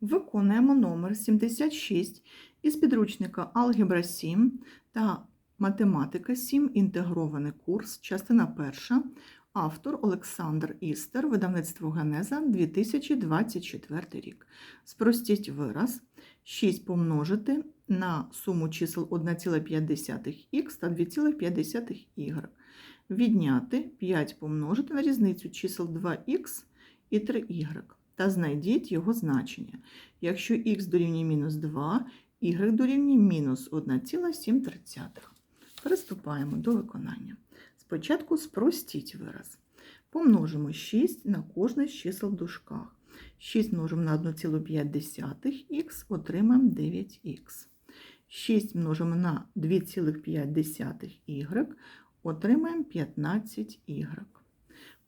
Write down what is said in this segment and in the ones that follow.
Виконуємо номер 76 із підручника Алгебра 7 та Математика 7. Інтегрований курс, частина перша. Автор Олександр Істер, видавництво Генеза 2024 рік. Спростіть вираз 6 помножити на суму чисел 1,5х та 2,5y. Відняти 5 помножити на різницю чисел 2х і 3y та знайдіть його значення. Якщо х дорівнює мінус 2, y дорівнює мінус 1,7. Приступаємо до виконання. Спочатку спростіть вираз. Помножимо 6 на кожне з чисел в дужках. 6 множимо на 1,5х, отримаємо 9х. 6 множимо на 2,5y, отримаємо 15y.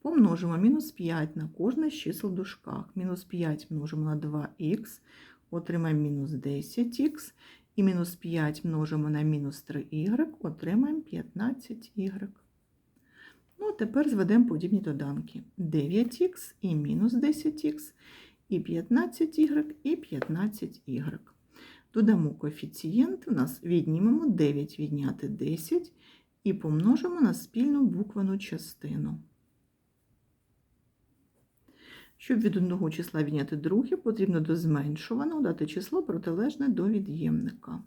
Помножимо мінус 5 на кожне з чисел дужках. Мінус 5 множимо на 2х, отримаємо мінус 10х. І мінус 5 множимо на мінус 3y, отримаємо 15y. Ну, а тепер зведемо подібні доданки. 9х і мінус 10х, і 15y, і 15y. Додамо коефіцієнт, у нас віднімемо 9 відняти 10 і помножимо на спільну буквену частину. Щоб від одного числа відняти друге, потрібно до зменшуваного дати число протилежне до від'ємника.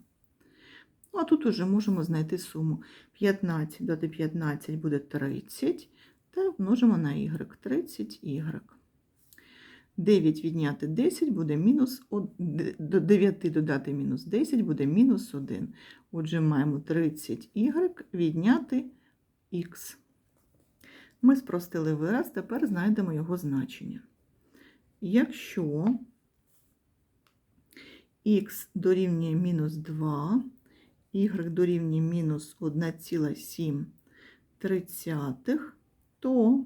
Ну, а тут уже можемо знайти суму. 15 дати 15 буде 30, та множимо на y 30y. 9 відняти 10 буде мінус, до 9 додати мінус 10 буде мінус 1. Отже, маємо 30y відняти х. Ми спростили вираз, тепер знайдемо його значення. Якщо х дорівнює мінус 2, y дорівнює мінус 1,7, то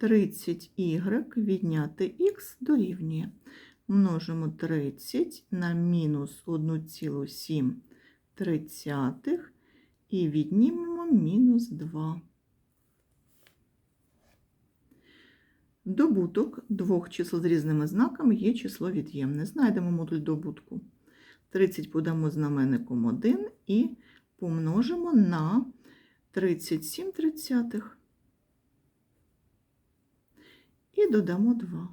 30y відняти х дорівнює. Множимо 30 на мінус 1,7 і віднімемо мінус 2. Добуток двох чисел з різними знаками є число від'ємне. Знайдемо модуль добутку. 30 подамо знаменником 1 і помножимо на 37 тридцятих. І додамо 2.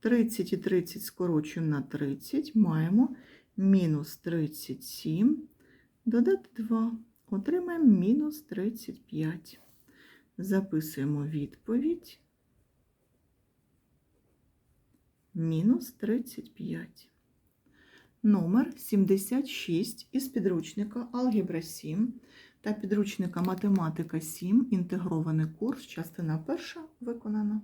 30 і 30 скорочуємо на 30, маємо мінус 37, додати 2, отримаємо мінус 35. Записуємо відповідь. Мінус 35. Номер 76 із підручника Алгебра 7 та підручника Математика 7. Інтегрований курс. Частина перша виконана.